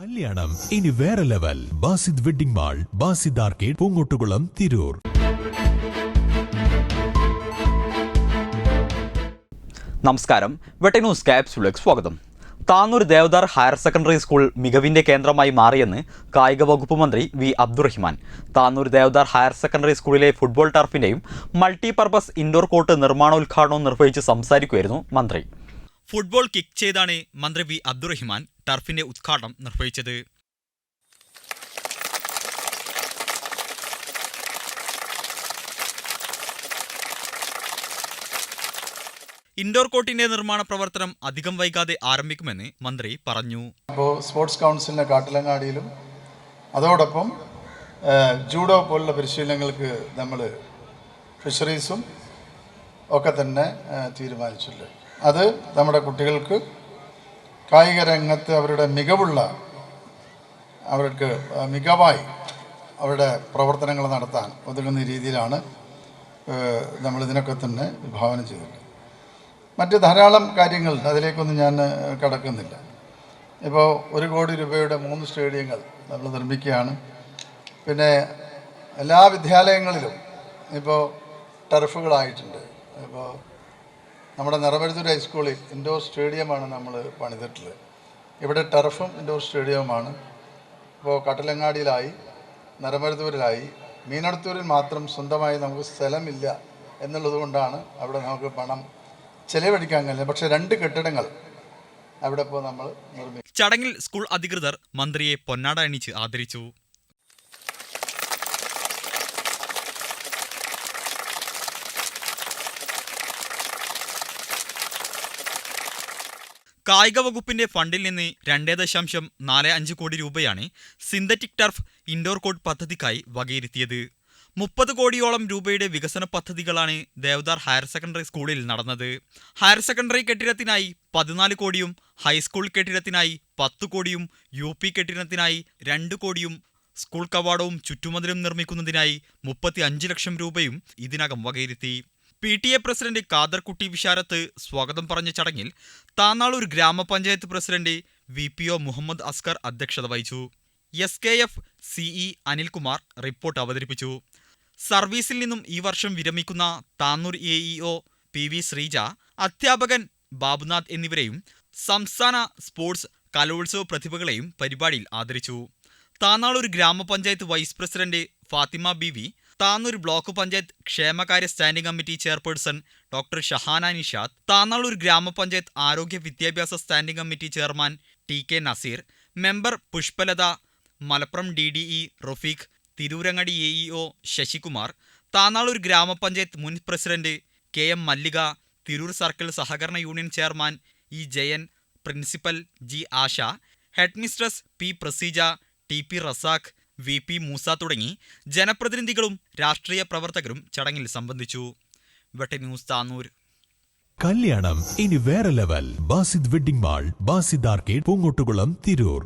കല്യാണം. ഇനി വേറെ level. Basid wedding mall Basid arcade Poongottukulam Tirur. നമസ്കാരം. വെട്ടി ന്യൂസ് ക്യാപ്സ്യൂളിലേക്ക് സ്വാഗതം. Tanur Devadar higher secondary school മികവിന്റെ കേന്ദ്രമായി മാറിയെന്ന് കായിക വകുപ്പ് മന്ത്രി V Abdurahiman. Tanur Devadar higher secondary സ്കൂളിലെ ഫുട്ബോൾ ടർഫിന്റെയും മൾട്ടിപർപ്പസ് ഇൻഡോർ കോർട്ട് നിർമ്മാണോദ്ഘാടനവും നിർവഹിച്ച് സംസാരിക്കുകയായിരുന്നു മന്ത്രി. ഫുട്ബോൾ കിക്ക് ചെയ്താണ് മന്ത്രി വി അബ്ദുറഹിമാൻ. ടർഫിന്റെ ഉദ്ഘാടനം നിർവഹിച്ചത് ഇൻഡോർ കോർട്ടിന്റെ നിർമ്മാണ പ്രവർത്തനം അധികം വൈകാതെ ആരംഭിക്കുമെന്ന് മന്ത്രി പറഞ്ഞു. അപ്പോൾ സ്പോർട്സ് കൗൺസിലിന്റെ കാട്ടിലങ്ങാടിയിലും അതോടൊപ്പം ജൂഡോ പോലുള്ള പരിശീലനങ്ങൾക്ക് നമ്മൾ ഫിഷറീസും ഒക്കെ തന്നെ തീരുമാനിച്ചിട്ടുണ്ട്. അത് നമ്മുടെ കുട്ടികൾക്ക് കായിക രംഗത്ത് അവരുടെ മികവുള്ള അവർക്ക് മികവായി അവരുടെ പ്രവർത്തനങ്ങൾ നടത്താൻ ഒതുങ്ങുന്ന രീതിയിലാണ് നമ്മളിതിനൊക്കെ തന്നെ വിഭാവനം ചെയ്തിട്ടുള്ളത് മറ്റ് ധാരാളം കാര്യങ്ങളുണ്ട് അതിലേക്കൊന്നും ഞാൻ കടക്കുന്നില്ല. ഇപ്പോൾ ഒരു കോടി രൂപയുടെ മൂന്ന് സ്റ്റേഡിയങ്ങൾ നമ്മൾ നിർമ്മിക്കുകയാണ്. പിന്നെ എല്ലാ വിദ്യാലയങ്ങളിലും ഇപ്പോൾ ടർഫുകളായിട്ടുണ്ട്. ഇപ്പോൾ നമ്മുടെ നിറമരുത്തൂർ ഹൈസ്കൂളിൽ ഇൻഡോർ സ്റ്റേഡിയമാണ് നമ്മൾ പണിതിട്ടുള്ളത്. ഇവിടെ ടർഫും ഇൻഡോർ സ്റ്റേഡിയവുമാണ്. ഇപ്പോൾ കട്ടലങ്ങാടിയിലായി നിറമരുത്തൂരിലായി മീനടത്തൂരിൽ മാത്രം സ്വന്തമായി നമുക്ക് സ്ഥലമില്ല എന്നുള്ളത് കൊണ്ടാണ് അവിടെ നമുക്ക് പണം ചെലവഴിക്കാൻ കഴിയില്ല പക്ഷേ രണ്ട് കെട്ടിടങ്ങൾ അവിടെ ഇപ്പോൾ നമ്മൾ നിർമ്മിക്കും ചടങ്ങിൽ സ്കൂൾ അധികൃതർ മന്ത്രിയെ പൊന്നാട അണിച്ച് ആദരിച്ചു. കായിക വകുപ്പിന്റെ ഫണ്ടിൽ നിന്ന് രണ്ടേ ദശാംശം നാല് അഞ്ച് കോടി രൂപയാണ് സിന്തറ്റിക് ടർഫ് ഇൻഡോർ കോർട്ട് പദ്ധതിക്കായി വകയിരുത്തിയത്. മുപ്പത് കോടിയോളം രൂപയുടെ വികസന പദ്ധതികളാണ് ദേവദാർ ഹയർ സെക്കൻഡറി സ്കൂളിൽ നടന്നത്. ഹയർ സെക്കൻഡറി കെട്ടിടത്തിനായി പതിനാല് കോടിയും ഹൈസ്കൂൾ കെട്ടിടത്തിനായി പത്ത് കോടിയും യു പി കെട്ടിടത്തിനായി രണ്ട് കോടിയും സ്കൂൾ കവാടവും ചുറ്റുമതിലും നിർമ്മിക്കുന്നതിനായി മുപ്പത്തി ലക്ഷം രൂപയും ഇതിനകം വകയിരുത്തി. P T A president Kadarkutty Visharath സ്വാഗതം പറഞ്ഞ ചടങ്ങിൽ താന്നാളൂർ ഗ്രാമപഞ്ചായത്ത് president V P O Muhammad Askar അധ്യക്ഷത വഹിച്ചു. S K F CE Anilkumar report അവതരിപ്പിച്ചു. സർവീസിൽ നിന്നും ഈ വർഷം വിരമിക്കുന്ന Tanur A E O P V Sreeja അധ്യാപകൻ ബാബുനാഥ് എന്നിവരെയും സംസ്ഥാന സ്പോർട്സ് കലോത്സവ പ്രതിഭകളെയും പരിപാടിയിൽ ആദരിച്ചു. താന്നാളൂർ ഗ്രാമപഞ്ചായത്ത് vice president Fathima B Tanur block panchayat ക്ഷേമകാര്യ standing committee chairperson doctor Shahana Nishad Thannalur ഗ്രാമപഞ്ചായത്ത് ആരോഗ്യ വിദ്യാഭ്യാസ standing committee chairman T K Nazeer member Pushpalatha Malappuram D D E Rafeeq Tirurangadi A E O Sasikumar Thannalur ഗ്രാമപഞ്ചായത്ത് മുൻ president K M Mallika Tirur circle സഹകരണ union chairman E Jayan principal G Asha headmistress P Praseeja T P Razak V P Moosa തുടങ്ങി ജനപ്രതിനിധികളും രാഷ്ട്രീയ പ്രവർത്തകരും ചടങ്ങിൽ സംബന്ധിച്ചു. News Tanur. കല്യാണം ഇനി വേറെ level. Basid wedding mall Basid arcade Poongottukulam Tirur.